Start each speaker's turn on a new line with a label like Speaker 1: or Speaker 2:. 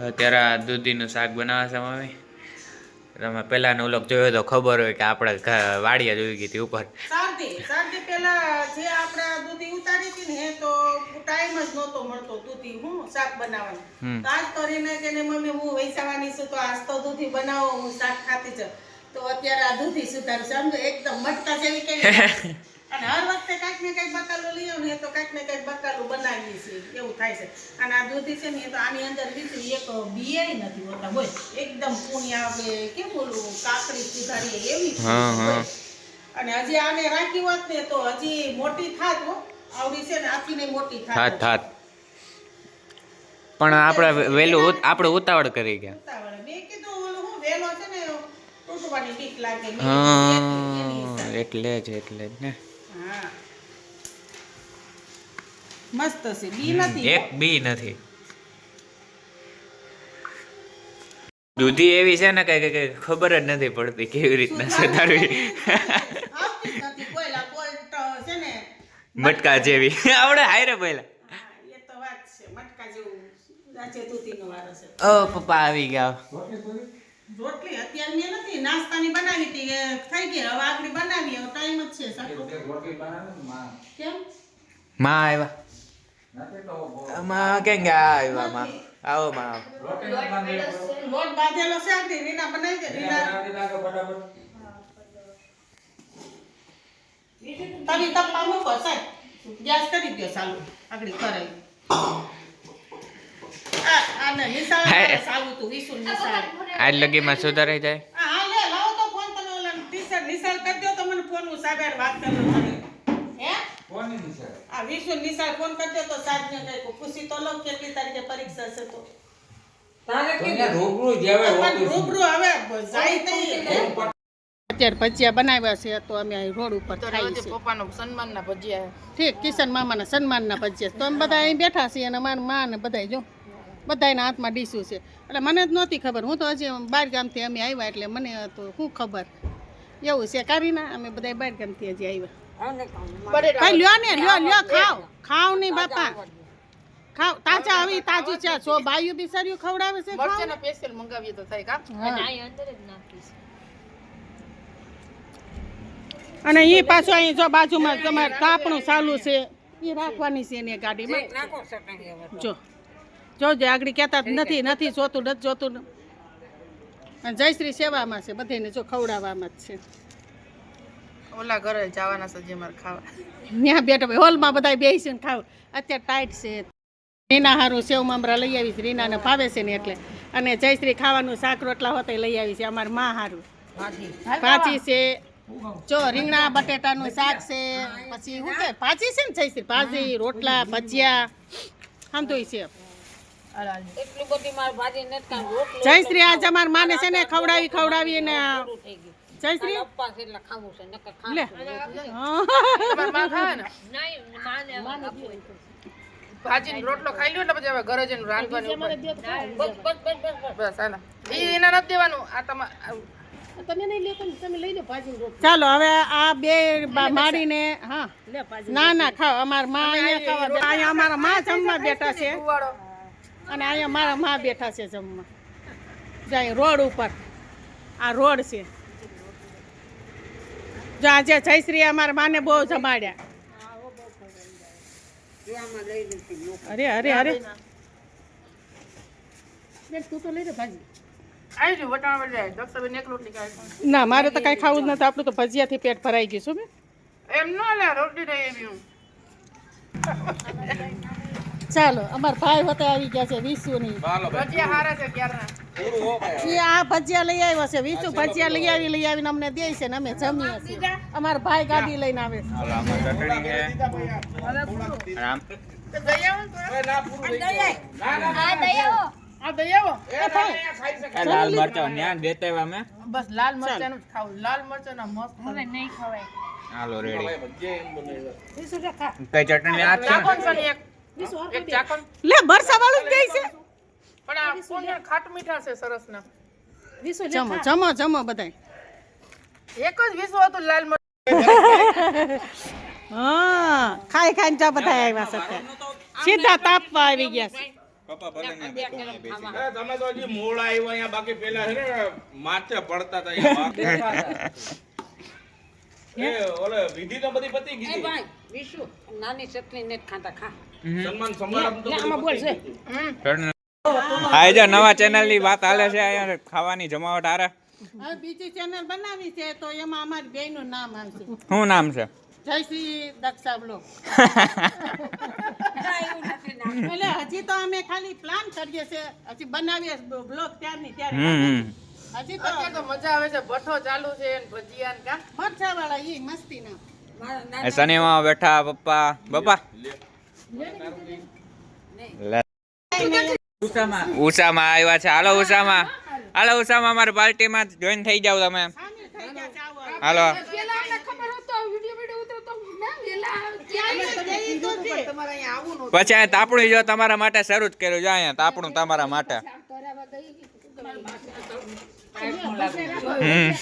Speaker 1: અત્યારે આ દૂધીનું શાક બનાવે છે મમ્મી. તમે પહેલાનો વ્લોગ જોયો તો ખબર હોય કે આપણે ઘ- વાડીએ જોઈ ગઈ હતી ઉપર.
Speaker 2: જે આપણે દૂધી ઉતારી હતી ને તો ટાઈમ જ નહોતો મળતો દૂધી હું શાક બનાવવાનું. તો આજ કરીને કે ને મમ્મી હું વૈસાવાની છું તો આજ તો દૂધી બનાવો હું શાક ખાતી છું તો અત્યારે આ દૂધી સુધારું સમજો એકદમ મટકા જેવી કેવી અને હર વખતે કાંઈક ને કાંઈક બકાલું લઈ આવું ને તો કાંઈક ને કાંઈક બકાલું બનાવીએ છીએ. એવું થાય છે. અને આ દૂધી છે ને એ તો આની અંદર બીજું એક બિયાય નથી હોતા. હોય એકદમ પૂણી આવે કે બોલું? કાકડી સુધારીએ એવી. અને હજી આને રાખી હોત ને તો હજી મોટી થાત હો. આવડી છે ને આખીને મોટી થાત.
Speaker 1: થાત પણ આપણે વહેલું આપણે ઉતાવળ કરી ગયા.
Speaker 2: ઉતાવળે. મેં કીધું ઓલું હું છે ને તૂટવાની બીક લાગે.
Speaker 1: હા. એટલે જ એટલે જ ને.
Speaker 2: હા. મસ્ત છે બી નથી.
Speaker 1: એક બી નથી. દૂધી એવી છે ને કઈ કઈ ખબર જ નથી પડતી કેવી રીતના સુધારવી મટકા જેવી. આવડે હાયરે પહેલા
Speaker 2: હા, એ તો વાત છે મટકા જેવું આજે દૂધીનો વારો છે.
Speaker 1: ઓ પપ્પા આવી ગયા.
Speaker 2: રોટલી અત્યારે મેં નથી નાસ્તાની બનાવી હતી એ થઈ ગઈ હવે આગળ બનાવી હવે ટાઈમ જ છે સાચું? કેમ?
Speaker 1: માં આવ્યા. માં કેમ ગયા આવ્યા માં? આવો માં આવો.
Speaker 2: લોટ બાંધેલો છે આગળ રીના બનાવી દે રીના તવી તપ્પા મૂકો સાહેબ. ગેસ કરી દો ચાલુ આગળ આ આને નિશાળ ચાલુ તું વિશુલ નિશાળ
Speaker 1: આજ લગીમાં સુધારાઈ જાય.
Speaker 2: હા લે લાવો તો ફોન તમે ઓલા ટીચર નિશાળ કરી દો તો મને ફોન હું સાહેબ વાત કરી તમે હે? આ વિશુલ નિશાળ ફોન કરી દો તો સાહેબ ને કઈ ખુશી તો લો કેટલી તારીખે પરીક્ષા છે તો. રૂબરૂ આવે જાય તઈ અત્યારે ભજીયા બનાવ્યા છે તો અમે અહીં રોડ ઉપર
Speaker 3: પપ્પાનો સન્માનના ભજીયા.
Speaker 2: ઠીક કિશન મામાના સન્માનના ભજીયા તો અમે બધા અહીં બેઠા છીએ અને મારા મા ને બધા જો. બધાના હાથમાં ડીશું છે. એટલે મને જ નહોતી ખબર. હું તો હજી બહાર ગામથી અમે આવ્યા એટલે મને તો શું ખબર. એવું છે કારીના? અમે બધા બાર ગામથી હજી આવ્યા. ભાઈ લ્યો ને લ્યો લ્યો ખાવ ખાવ નહીં બાપા. ખાવ તાજા આવી તાજું છે. સો બાયું બિસાર્યું ખવડાવે છે ખાવ
Speaker 3: સ્પેશિયલ મંગાવીએ તો થાય કા?
Speaker 2: હા. અને એ પાછું અહીં જો બાજુમાં તમારે તાપણું ચાલુ છે. એ રાખવાની છે એને ગાડીમાં. જો. જોજે આગળ કહેતા નથી નથી જોતું નથી જોતું. અને જયશ્રી સેવામાં છે બધાને જો ખવડાવવામાં જ છે.
Speaker 3: ઓલા ઘરે જવાના છે જે મારે ખાવા.
Speaker 2: ત્યાં બેઠા ભાઈ હોલમાં બધા બેસીને ખાવ. અત્યારે ટાઈટ છે. રીના હારું સેવ મામરા લઈ આવી છે રીનાને ભાવે છે ને એટલે. અને જયશ્રી ખાવાનું શાક રોટલા હોતે લઈ આવી છે અમારા માં હારું. ભાજી. છે જો રીંગણા બટેટાનું શાક છે પછી શું કે ભાજી છે ને જયશ્રી ભાજી રોટલા ભજીયા આમ તો છે.
Speaker 4: એટલી બધી મારી ભાજી નથી કાંઈ રોટલી
Speaker 2: જયશ્રી આજે અમારા માને છે ને ખવડાવી ખવડાવી ને જયશ્રી
Speaker 4: ઉપવાસ એટલે ખાવું છે નકર ખાવું
Speaker 3: તમારી માં ખાવે ને?
Speaker 4: નહીં માને આપવું
Speaker 3: ભાજી રોટલો ખાઈ લ્યો ને પછી હવે ઘરે જઈને રાંધવાની
Speaker 4: બસ બસ બસ બસ બસ.
Speaker 3: બસ એના નથી દેવાનું આ તમારે
Speaker 2: ચાલો હવે આ બે મારીને હા. ના ના ખાઓ અમારા માં અહીંયા ખાવા અહીંયા અમારા માં જમવા બેઠા છે. અને અહીંયા મારા માં બેઠા છે જમવા. જાય રોડ ઉપર. આ રોડ છે. જો આજે જયશ્રી અમારા માને બહુ જમાડ્યા. અરે અરે અરે. તું તો લઈ લે ભાજી. ના મારે તો કઈ ખાવું જ નથી. આપણું તો ભજીયાથી પેટ ભરાઈ ગયું શું
Speaker 3: એમ ન રોટી રહી એમ
Speaker 2: ચાલો અમાર ભાઈ હોતે આવી ગયા છે વિશુની
Speaker 3: ભજીયા હારા છે ક્યારના
Speaker 2: આ ભજીયા લઈ આવ્યો છે વિશુ ભજીયા લઈ આવી લઈ આવીને અમને દે છે ને અમે જમીએ છીએ. અમારા ભાઈ ગાડી લઈને આવે છે.
Speaker 1: હાલો આમાં ચટણી છે. અને આમ.
Speaker 3: તો દઈ આવો ને તો. આ દઈ આવો.
Speaker 1: આ લાલ મરચા ન્યા દેતા અમે.
Speaker 3: બસ લાલ મરચાંનું જ ખાવું. લાલ મરચાંના મસ્ત હવે નહીં
Speaker 1: હાલો રેડી કઈ ચટણી આ છે?
Speaker 3: ને એક ચાકોન
Speaker 2: લે બરસા વાળું છે.
Speaker 3: પણ આ કોને ખાટ મીઠા છે સરસ ના
Speaker 2: જમો જમો જમો બધાય.
Speaker 3: એક જ વિસો હતું લાલ મરચાં.
Speaker 2: હા ખાઈ ખાઈને ચા બધા આવ્યા છે સીધા તાપવા આવી ગયા છે.
Speaker 1: પપ્પા
Speaker 5: તમે તો હજી મોડા આવ્યો અહીંયા બાકી પેલા છે ને માથે પડતા હતા ઓલે વિધિ તો બધી પતી
Speaker 4: એ ભાઈ વિશુ નાની ચટણી ને ખાતા ખા.
Speaker 5: સન્માન સમારંભ તો બધું પતી ગયું.
Speaker 1: આ જો નવા ચેનલની વાત હાલે છે અહીંયા ખાવાની જમાવટ આરે
Speaker 2: હવે બીજી ચેનલ બનાવી છે તો એમાં અમારી બેયનું નામ આવશે
Speaker 1: શું નામ છે?
Speaker 2: દક્ષા
Speaker 4: ના, એવું નથી ના
Speaker 2: એટલે હજી તો અમે ખાલી પ્લાન કરીએ છીએ. હજી બનાવીએ બ્લોગ ત્યારની ત્યારે. હજી તો
Speaker 3: તો મજા આવે છે ભઠ્ઠો ચાલુ છે ને ભજીયા ને કા
Speaker 2: મરચા વાળા ઈ મસ્તી ના
Speaker 4: મારા
Speaker 1: એ
Speaker 4: નાના
Speaker 1: શનિમાં બેઠા પપ્પા પપ્પા ઉષામાં આવ્યા છે હાલો ઉષામાં હાલો ઉષામાં અમારી પાર્ટીમાં જોઈન થઈ જાવ તમે હાલો પછી અહીંયા તાપણું જો તમારા માટે શરૂ જ કર્યું જો અહીંયા તાપણું તમારા માટે હમ.